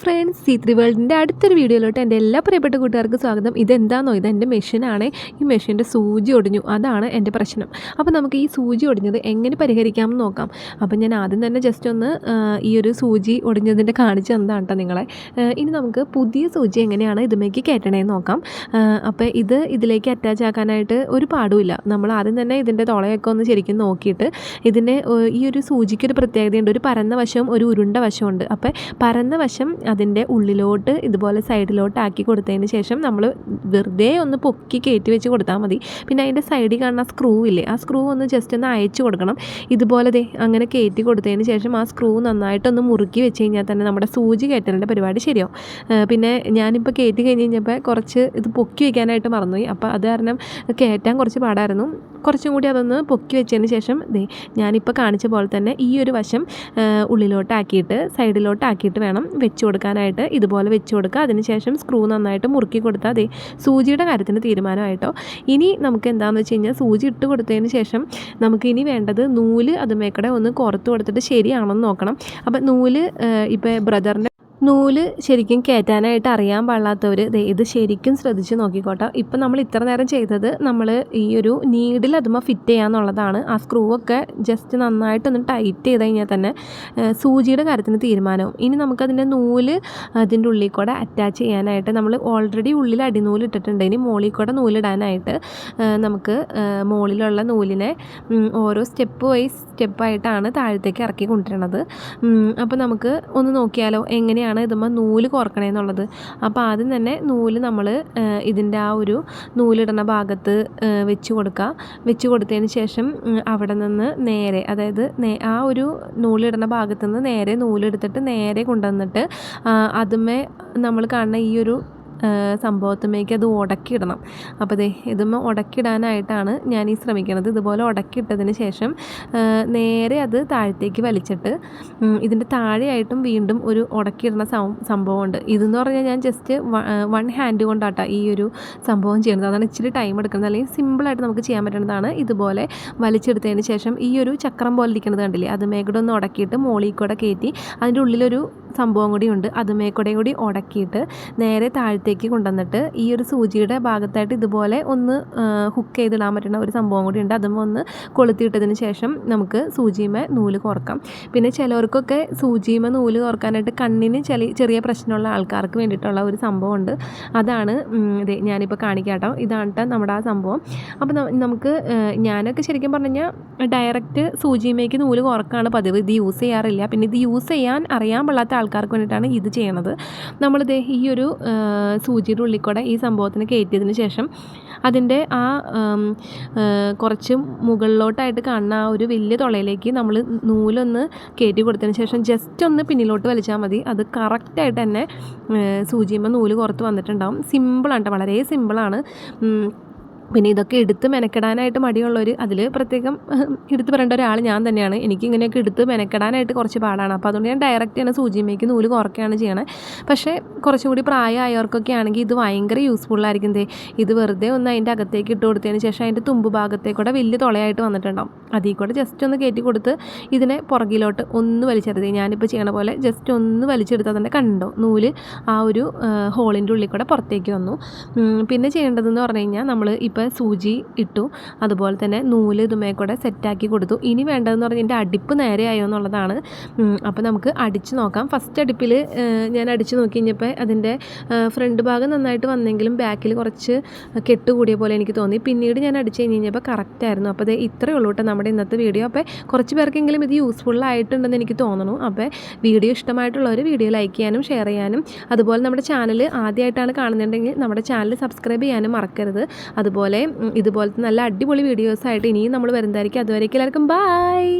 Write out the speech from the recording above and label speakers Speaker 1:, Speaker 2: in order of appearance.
Speaker 1: Friends C three വേൾഡിന്റെ അടുത്തൊരു വീഡിയോയിലോട്ട് എന്റെ എല്ലാ പ്രിയപ്പെട്ട കൂട്ടുകാർക്കും സ്വാഗതം. ഇതെന്താണോ ഇത് എന്റെ മെഷീനാണ് ഈ മെഷീന്റെ സൂചി ഒടിഞ്ഞു. അതാണ് എന്റെ പ്രശ്നം. അപ്പോൾ നമുക്ക് ഈ സൂചി ഒടിഞ്ഞത് എങ്ങനെ പരിഹരിക്കാമെന്ന് നോക്കാം. അപ്പോൾ ഞാൻ ആദ്യം തന്നെ ജസ്റ്റ് ഒന്ന് ഈ ഒരു സൂചി ഒടിഞ്ഞതിന്റെ കാണിച്ച് തന്നതാണ് കേട്ടോ നിങ്ങളെ. ഇനി നമുക്ക് പുതിയ സൂചി എങ്ങനെയാണ് ഇതുമേക്ക് കയറ്റണേന്ന് നോക്കാം. അപ്പോൾ ഇത് ഇതിലേക്ക് അറ്റാച്ച് ആക്കാനായിട്ട് ഒരു പാടുമില്ല. നമ്മൾ ആദ്യം തന്നെ ഇതിന്റെ തുളയൊക്കെ ഒന്ന് ശരിക്കും നോക്കിയിട്ട് ഇതിന്റെ ഈ ഒരു സൂചിക്കൊരു പ്രത്യേകതയുണ്ട്. ഒരു പരന്ന വശവും ഒരു ഉരുണ്ട വശമുണ്ട് അപ്പോൾ പരന്ന വശം അതിന്റെ ഉള്ളിലോട്ട് ഇതുപോലെ സൈഡിലോട്ട് ആക്കി കൊടുത്തതിന് ശേഷം നമ്മൾ വെറുതെ ഒന്ന് പൊക്കി കയറ്റി വെച്ച് കൊടുത്താൽ മതി. പിന്നെ അതിന്റെ സൈഡിൽ കാണുന്ന സ്ക്രൂ ഇല്ലേ? ആ സ്ക്രൂ ഒന്ന് ജസ്റ്റ് ഒന്ന് അയച്ചു കൊടുക്കണം. ഇതുപോലെ ദേ അങ്ങനെ കയറ്റി കൊടുത്തതിന് ശേഷം ആ സ്ക്രൂ നന്നായിട്ടൊന്ന് മുറുക്കി വെച്ച് കഴിഞ്ഞാൽ തന്നെ നമ്മുടെ സൂചി കയറ്റലിന്റെ പരിപാടി ശരിയാവും. പിന്നെ ഞാനിപ്പോൾ കയറ്റി കഴിഞ്ഞ് കഴിഞ്ഞപ്പോൾ കുറച്ച് ഇത് പൊക്കി വയ്ക്കാനായിട്ട് മറന്നുപോയി. അപ്പോൾ അത് കാരണം കയറ്റാൻ കുറച്ച് പാടായിരുന്നു. കുറച്ചും കൂടി അതൊന്ന് പൊക്കി വെച്ചതിന് ശേഷം ദേ ഞാനിപ്പോൾ കാണിച്ച പോലെ തന്നെ ഈ ഒരു വശം ഉള്ളിലോട്ടാക്കിയിട്ട് സൈഡിലോട്ടാക്കിയിട്ട് വേണം വെച്ച് കൊടുക്കാനായിട്ട്. ഇതുപോലെ വെച്ച് കൊടുക്കുക. അതിനുശേഷം സ്ക്രൂ നന്നായിട്ട് മുറുക്കി കൊടുത്താൽ അതെ സൂചിയുടെ കാര്യത്തിന് തീരുമാനമായിട്ടോ. ഇനി നമുക്ക് എന്താണെന്ന് വെച്ച് കഴിഞ്ഞാൽ സൂചി ഇട്ട് കൊടുത്തതിന് ശേഷം നമുക്ക് ഇനി വേണ്ടത് നൂൽ അതുമേക്കടെ ഒന്ന് കുറത്ത് കൊടുത്തിട്ട് ശരിയാണോ എന്ന് നോക്കണം. അപ്പം നൂൽ ഇപ്പോൾ ബ്രദറിന്റെ നൂൽ ശരിക്കും കയറ്റാനായിട്ട് അറിയാൻ പാടില്ലാത്തവർ ഇത് ശരിക്കും ശ്രദ്ധിച്ച് നോക്കിക്കോട്ടെ. ഇപ്പം നമ്മൾ ഇത്ര നേരം ചെയ്തത് നമ്മൾ ഈ ഒരു നീഡിൽ അതുമ്പോൾ ഫിറ്റ് ചെയ്യാന്നുള്ളതാണ്. ആ സ്ക്രൂ ഒക്കെ ജസ്റ്റ് നന്നായിട്ടൊന്ന് ടൈറ്റ് ചെയ്ത് കഴിഞ്ഞാൽ തന്നെ സൂചിയുടെ കാര്യത്തിന് തീരുമാനവും. ഇനി നമുക്കതിന്റെ നൂൽ അതിന്റെ ഉള്ളിൽ കൂടെ അറ്റാച്ച് ചെയ്യാനായിട്ട് നമ്മൾ ഓൾറെഡി ഉള്ളിൽ അടിനൂൽ ഇട്ടിട്ടുണ്ട്. ഇനി മുകളിൽ കൂടെ നൂലിടാനായിട്ട് നമുക്ക് മുകളിലുള്ള നൂലിനെ ഓരോ സ്റ്റെപ്പ് വൈസ് സ്റ്റെപ്പായിട്ടാണ് താഴത്തേക്ക് ഇറക്കി കൊണ്ടുവരണത് അപ്പോൾ നമുക്ക് ഒന്ന് നോക്കിയാലോ എങ്ങനെയാണ് എങ്ങനെയാണ് ഇതുമ്പോൾ നൂൽ കോർക്കണേന്നുള്ളത് അപ്പോൾ ആദ്യം തന്നെ നൂൽ നമ്മൾ ഇതിന്റെ ആ ഒരു നൂലിടുന്ന ഭാഗത്ത് വെച്ച് കൊടുക്കുക വെച്ച് കൊടുത്തതിന് ശേഷം അവിടെ നിന്ന് നേരെ അതായത് ആ ഒരു നൂലിടുന്ന ഭാഗത്ത് നിന്ന് നേരെ നൂലെടുത്തിട്ട് നേരെ കൊണ്ടുവന്നിട്ട് അതുമേ നമ്മൾ കാണുന്ന ഈ ഒരു സംഭവത്തുമേക്ക് അത് ഉടക്കിയിടണം അപ്പോൾ ദേ ഇതുമ്മ ഉടക്കിയിടാനായിട്ടാണ് ഞാൻ ഈ ശ്രമിക്കുന്നത് ഇതുപോലെ ഉടക്കിയിട്ടതിന് ശേഷം നേരെ അത് താഴത്തേക്ക് വലിച്ചിട്ട് ഇതിന്റെ താഴെയായിട്ടും വീണ്ടും ഒരു ഉടക്കിയിടുന്ന സംഭവമുണ്ട്. ഇതെന്ന് പറഞ്ഞാൽ ഞാൻ ജസ്റ്റ് വൺ ഹാൻഡ് കൊണ്ടാട്ടാ ഈ ഒരു സംഭവം ചെയ്യുന്നത്. അതാണ് ഇച്ചിരി ടൈം എടുക്കുന്നത്. അല്ലെങ്കിൽ സിമ്പിളായിട്ട് നമുക്ക് ചെയ്യാൻ പറ്റുന്നതാണ് ഇതുപോലെ വലിച്ചെടുത്തതിന് ശേഷം ഈ ഒരു ചക്രം പോലെ ഇരിക്കുന്നത് കണ്ടില്ലേ? അത് മേഘടൊന്ന് ഉടക്കിയിട്ട് മോളിൽ കൂടെ കയറ്റി അതിന്റെ ഉള്ളിലൊരു സംഭവം കൂടി ഉണ്ട്. മേക്കൂടെയും കൂടി ഉടക്കിയിട്ട് നേരെ താഴത്തേക്ക് കൊണ്ടുവന്നിട്ട് ഈ ഒരു സൂചിയുടെ ഭാഗത്തായിട്ട് ഇതുപോലെ ഒന്ന് ഹുക്ക് ചെയ്തിടാൻ പറ്റുന്ന ഒരു സംഭവം കൂടി ഉണ്ട്. ഒന്ന് കൊളുത്തിയിട്ടതിന് ശേഷം നമുക്ക് സൂചിമ നൂൽ കോർക്കാം. പിന്നെ ചിലവർക്കൊക്കെ സൂചിമ നൂൽ കോർക്കാനായിട്ട് കണ്ണിന് ചെറിയ ചെറിയ പ്രശ്നമുള്ള ആൾക്കാർക്ക് വേണ്ടിയിട്ടുള്ള ഒരു സംഭവമുണ്ട് അതാണ് ഇത് ഞാനിപ്പോൾ കാണിക്കാട്ടോ. ഇതാണ് നമ്മുടെ ആ സംഭവം. അപ്പോൾ നമുക്ക് ഞാനൊക്കെ ശരിക്കും പറഞ്ഞു കഴിഞ്ഞാൽ ഡയറക്റ്റ് സൂചിയുമേക്ക് നൂൽ കോർക്കാണ് പതിവ്. ഇത് യൂസ് ചെയ്യാറില്ല. പിന്നെ ഇത് യൂസ് ചെയ്യാൻ അറിയാൻ പാടാത്ത ആൾക്കാർക്ക് വേണ്ടിയിട്ടാണ് ഇത് ചെയ്യണത്. നമ്മളിത് ഈ ഒരു സൂചിയുടെ ഉള്ളിക്കൂടെ ഈ സംഭവത്തിന് കയറ്റിയതിന് ശേഷം അതിന്റെ ആ കുറച്ച് മുകളിലോട്ടായിട്ട് കാണുന്ന ആ ഒരു വലിയ തുളയിലേക്ക് നമ്മൾ നൂലൊന്ന് കയറ്റി കൊടുത്തതിന് ശേഷം ജസ്റ്റ് ഒന്ന് പിന്നിലോട്ട് വലിച്ചാൽ മതി. അത് കറക്റ്റായിട്ട് തന്നെ സൂചിയുമ്പോൾ നൂൽ കുറത്ത് വന്നിട്ടുണ്ടാവും. സിമ്പിളാണ് വളരെ സിമ്പിളാണ് പിന്നെ ഇതൊക്കെ എടുത്ത് മെനക്കെടാനായിട്ട് മടിയുള്ളവർ അതിൽ പ്രത്യേകം എടുത്ത് പറയേണ്ട ഒരാൾ ഞാൻ തന്നെയാണ്. എനിക്ക് ഇങ്ങനെയൊക്കെ എടുത്ത് മെനക്കെടാനായിട്ട് കുറച്ച് പാടാണ്. അപ്പോൾ അതുകൊണ്ട് ഞാൻ ഡയറക്റ്റ് തന്നെ സൂചിമേക്ക് നൂൽ കുറയ്ക്കുകയാണ് ചെയ്യണത് പക്ഷേ കുറച്ചും കൂടി പ്രായമായവർക്കൊക്കെ ആണെങ്കിൽ ഇത് ഭയങ്കര യൂസ്ഫുള്ളായിരിക്കും ദേ ഇത് വെറുതെ ഒന്ന് അതിന്റെ അകത്തേക്ക് ഇട്ട് കൊടുത്തതിന് ശേഷം അതിന്റെ തുമ്പ് ഭാഗത്തേക്കൂടെ വലിയ തുളയായിട്ട് വന്നിട്ടുണ്ടാവും. അതിൽ കൂടെ ജസ്റ്റ് ഒന്ന് കയറ്റി കൊടുത്ത് ഇതിനെ പുറകിലോട്ട് ഒന്ന് വലിച്ചെടുത്തേ ഞാനിപ്പോൾ ചെയ്യണ പോലെ ജസ്റ്റ് ഒന്ന് വലിച്ചെടുത്താൽ തന്നെ കണ്ടോ? നൂൽ ആ ഒരു ഹോളിന്റെ ഉള്ളിൽ കൂടെ പുറത്തേക്ക് വന്നു. പിന്നെ ചെയ്യേണ്ടതെന്ന് പറഞ്ഞു കഴിഞ്ഞാൽ നമ്മൾ ഇപ്പോൾ സൂചി ഇട്ടു. അതുപോലെ തന്നെ നൂൽ ഇതുമേ കൂടെ സെറ്റാക്കി കൊടുത്തു. ഇനി വേണ്ടതെന്ന് പറഞ്ഞാൽ എന്റെ അടിപ്പ് നേരെയായോ എന്നുള്ളതാണ്. അപ്പോൾ നമുക്ക് അടിച്ച് നോക്കാം. ഫസ്റ്റ് അടുപ്പിൽ ഞാൻ അടിച്ച് നോക്കി കഴിഞ്ഞപ്പോൾ അതിന്റെ ഫ്രണ്ട് ഭാഗം നന്നായിട്ട് വന്നെങ്കിലും ബാക്കിൽ കുറച്ച് കെട്ട് കൂടിയ പോലെ എനിക്ക് തോന്നി. പിന്നീട് ഞാൻ അടിച്ച് കഴിഞ്ഞ് കഴിഞ്ഞപ്പോൾ കറക്റ്റായിരുന്നു അപ്പോൾ അത് ഇത്രയേ ഉള്ളൂ കേട്ടോ നമ്മുടെ ഇന്നത്തെ വീഡിയോ. അപ്പോൾ കുറച്ച് പേർക്കെങ്കിലും ഇത് യൂസ്ഫുൾ ആയിട്ടുണ്ടെന്ന് എനിക്ക് തോന്നുന്നു. അപ്പോൾ വീഡിയോ ഇഷ്ടമായിട്ടുള്ളവർ വീഡിയോ ലൈക്ക് ചെയ്യാനും ഷെയർ ചെയ്യാനും. അതുപോലെ നമ്മുടെ ചാനൽ ആദ്യമായിട്ടാണ് കാണുന്നുണ്ടെങ്കിൽ നമ്മുടെ ചാനൽ സബ്സ്ക്രൈബ് ചെയ്യാനും മറക്കരുത്. അതുപോലെ ഇതുപോലത്തെ നല്ല അടിപൊളി വീഡിയോസായിട്ട് ഇനിയും നമ്മൾ വരുന്നതായിരിക്കും. അതുവരേക്കും എല്ലാവർക്കും ബായ്